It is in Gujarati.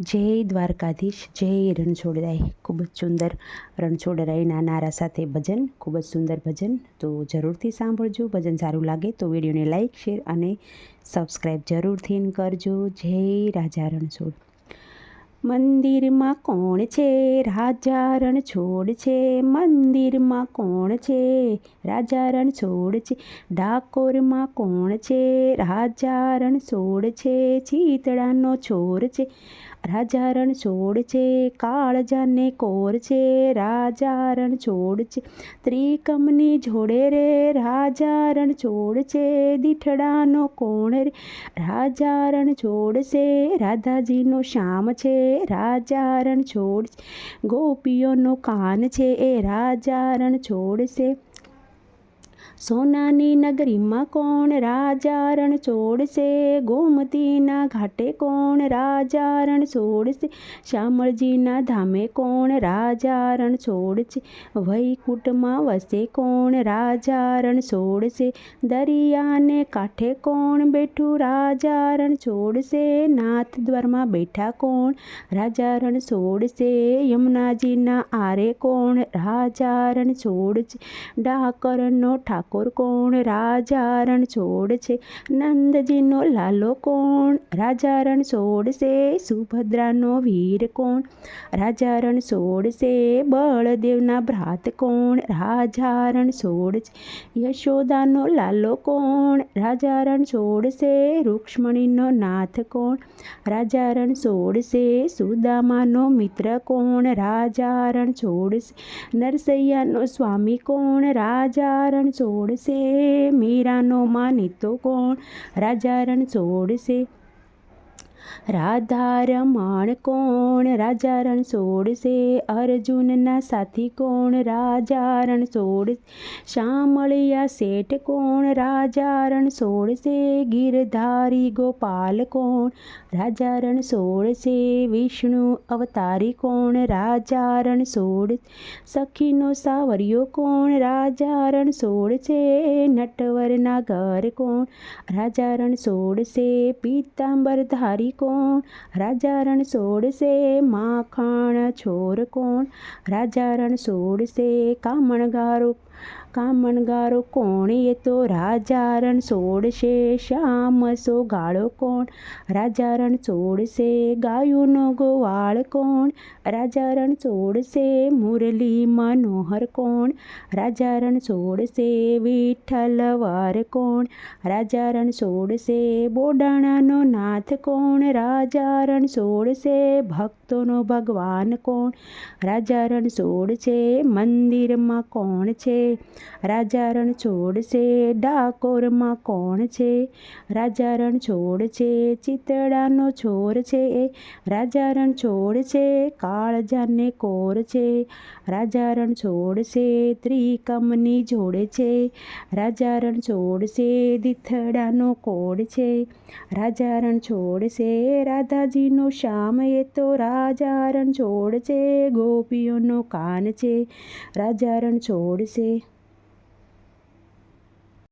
જય દ્વારકાધીશ, જય રણછોડરાય. ખૂબ જ સુંદર રણછોડરાયના નારા સાથે ભજન, ખૂબ જ સુંદર ભજન. તો જરૂરથી સાંભળજો, ભજન સારું લાગે તો વિડીયોને લાઇક શેર અને સબસ્ક્રાઈબ જરૂરથી કરજો. જય રાજા રણછોડ. મંદિરમાં કોણ છે? રાજા રણછોડ છે. મંદિરમાં કોણ છે? રાજા રણછોડ છે. ડાકોરમાં કોણ છે? રાજા રણછોડ છે. ચીતળાનો છોર છે. રાજા રણછોડ છે. કાળજાને કોર છે. રાજા રણછોડ છે. ત્રિકમની જોડે રે. રાજા રણછોડ છે. દીઠડાનો કોણ રે? રાજા રણછોડ છે. રાધાજીનો શ્યામ છે. રાજા રણછોડ છોડ ગોપીઓનો કાન છે એ રાજા રણછોડ છે સોનાની નગરીમાં કોણ રાજા રણ છોડશે? ગોમતીના ઘાટે કોણ રાજા રણ છોડશે? શ્યામળજીના ધામે કોણ રાજા રણ છોડશે? વૈકુંઠમાં વસે કોણ રાજા રણ છોડશે? દરિયાને કાંઠે કોણ બેઠું રાજા રણ છોડશે? નાથ દ્વારમાં બેઠા કોણ રાજા રણ છોડશે? યમુનાજીના આરે કોણ રાજા રણ છોડશે? ડાકરનો ઠાકોર ઠાકોર કોણ? રાજા રણછોડ છે નંદજીનો લાલો કોણ? રાજા રણ છોડશે. સુભદ્રાનો વીર કોણ? રાજા રણ છોડશે. બળદેવના ભ્રાત કોણ? રાજા રણછોડ છે યશોદાનો લાલો કોણ? રાજા રણ છોડશે. રૂક્ષ્મણીનો નાથ કોણ? રાજા રણ છોડશે. સુદામાનો મિત્ર કોણ? રાજા રણ છોડશે. નરસૈયાનો સ્વામી કોણ? રાજા રણછોડ છોડશે? મીરાનો માનીતો કોણ? રાજા રણ છોડશે. રાધા રમણ કોણ? રાજા રણ છોડશે અર્જુનના સાથી કોણ? રાજા રણ છોડ શામળિયા શેઠ કોણ? રાજા રણ છોડશે ગીરધારી ગોપાલ કોણ? રાજા રણ છોડશે વિષ્ણુ અવતારી કોણ? રાજા રણ છોડ સખીનો સાવરિયો કોણ? રાજા રણ છોડશે નટવરના ઘર કોણ? રાજા રણ છોડશે પીતાંબર કોણ? કોણ રાજા રણ છોડશે માખણ છોર કોણ? રાજા રણ છોડશે કામણગારો કામણગારો કોણ, એ તો રાજા રણ છોડશે શ્યામ સો ગાળો કોણ? રાજા રણ છોડશે ગાયુનો ગોવાળ કોણ? રાજા રણ છોડશે મુરલી મનોહર કોણ? રાજા રણ છોડશે વિઠ્ઠલ વાર કોણ? રાજા રણ છોડશે બોડાણાનો નાથ કોણ? રાજા રણ છોડશે ભક્તોનો ભગવાન કોણ? રાજા રણ છોડશે મંદિરમાં કોણ છે? રાજા રણ છોડશે, ડાકોરમાં કોણ છે? રાજા રણ છોડ છે ચિતડાનો છોર છે. રાજા રણ છોડ છે કાળજાને કોર છે. રાજા રણ છોડશે, ત્રિકમની જોડે છે. રાજા રણ છોડશે, દીથડાનો કોડ છે. રાજા રણ છોડશે, રાધાજીનો શ્યામ, એ તો રાજા રણ છોડ છે ગોપીઓનો કાન છે. રાજા રણ છોડશે